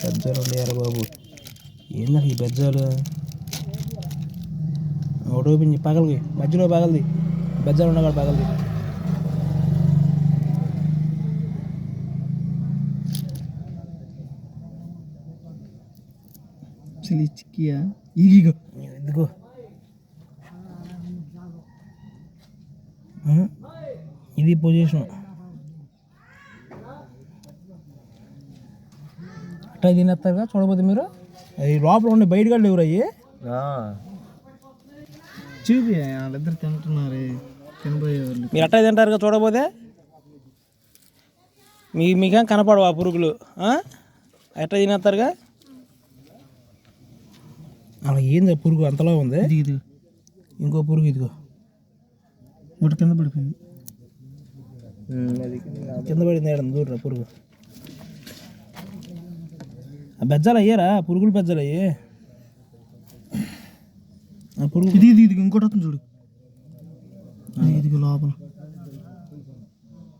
బెజ్జాలు ఉండేయారా బాబు. ఏందా ఈ బెజ్జాలు ఒకటి ఓపెన్ మధ్యలో పగలది బెజ్జాలు ఉండగా పగలది ఈగ ఎందుకో? ఇది పొజిషన్ అట్లా తినేస్తారుగా? చూడబోతే మీరు? అది లోపల ఉండే బయట కూడా లేవురు అయ్యి? చూపి వాళ్ళిద్దరు తింటున్నారు తినబోయే వాళ్ళు మీరు అట్లా తింటారుగా చూడబోతే? మీ మీకేం కనపడవు ఆ పురుగులు? ఎట్లా తినేస్తారుగా? అలా ఏంది ఆ పురుగు అంతలా ఉంది? ఇది ఇంకో పురుగు ఇదిగో. ఒకటి కింద పడిపోయింది. కింద పడింది ఏడ దూరం పురుగు. బెజ్జాలు అయ్యారా? పురుగులు బెజ్జాలు అయ్యి. ఆ పురుగు ఇది ఇది ఇది ఇంకోటి వస్తుంది చూడు. ఇది, ఇదిగో లోపల.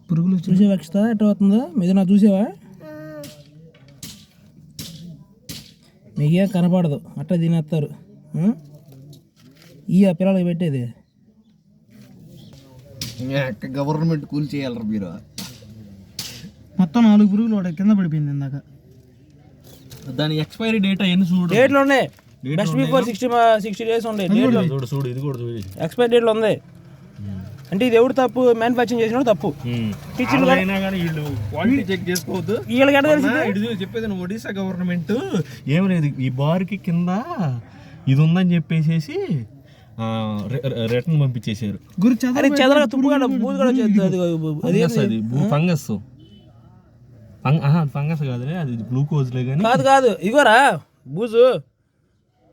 పురుగులు చూసే వక్షిత ఎట్లా అవుతుందో మీద నా చూసావా? మీకేం కనపడదు. అట్లా తినేస్తారు? ఈ ఆ పిల్లలకి పెట్టేది. గవర్నమెంట్ కూల్ చేయాలరా మీరు? మొత్తం నాలుగు పురుగులు ఒకటి కింద పడిపోయింది ఇందాక. దాని ఎక్స్పైరీ డేట్ అవన్నీ చూడు? డేట్లు ఉన్నాయి. Best before sixty sixty days ఉన్నాయి డేట్లు చూడు చూడు ఇది కూడా చూడు. ఎక్స్పైరీ డేట్లు ఉంది. అంటే ఇది ఎవడు తప్పు? మ్యానుఫ్యాక్చరింగ్ చేసినోడు తప్పు. టీచర్లు వీళ్ళు క్వాలిటీ చెక్ చేసుకోవద్దు. వీళ్ళకి తెలిసింది? చెప్పేది నువ్వు ఒడిశా గవర్నమెంట్ ఏం లేదు ఈ బార్కి కింద ఇది ఉందని చెప్పేసేసి రిటర్న్ పంపించేశారు. గురి అరే చదవ చెదరగా తుప్పు కూడా బూజు కూడా వచ్చేది అది అది ఫంగస్. ఫంగస్ కాదులే అది గ్లూకోజ్లే కానీ కాదు కాదు ఇగోరా బూజు.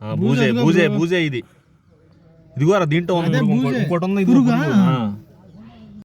బూజే బూజే బూజే ఇది. ఇదిగోరా దీంట్లో ఉంది ఇంకో- ఇంకోటి ఉంది.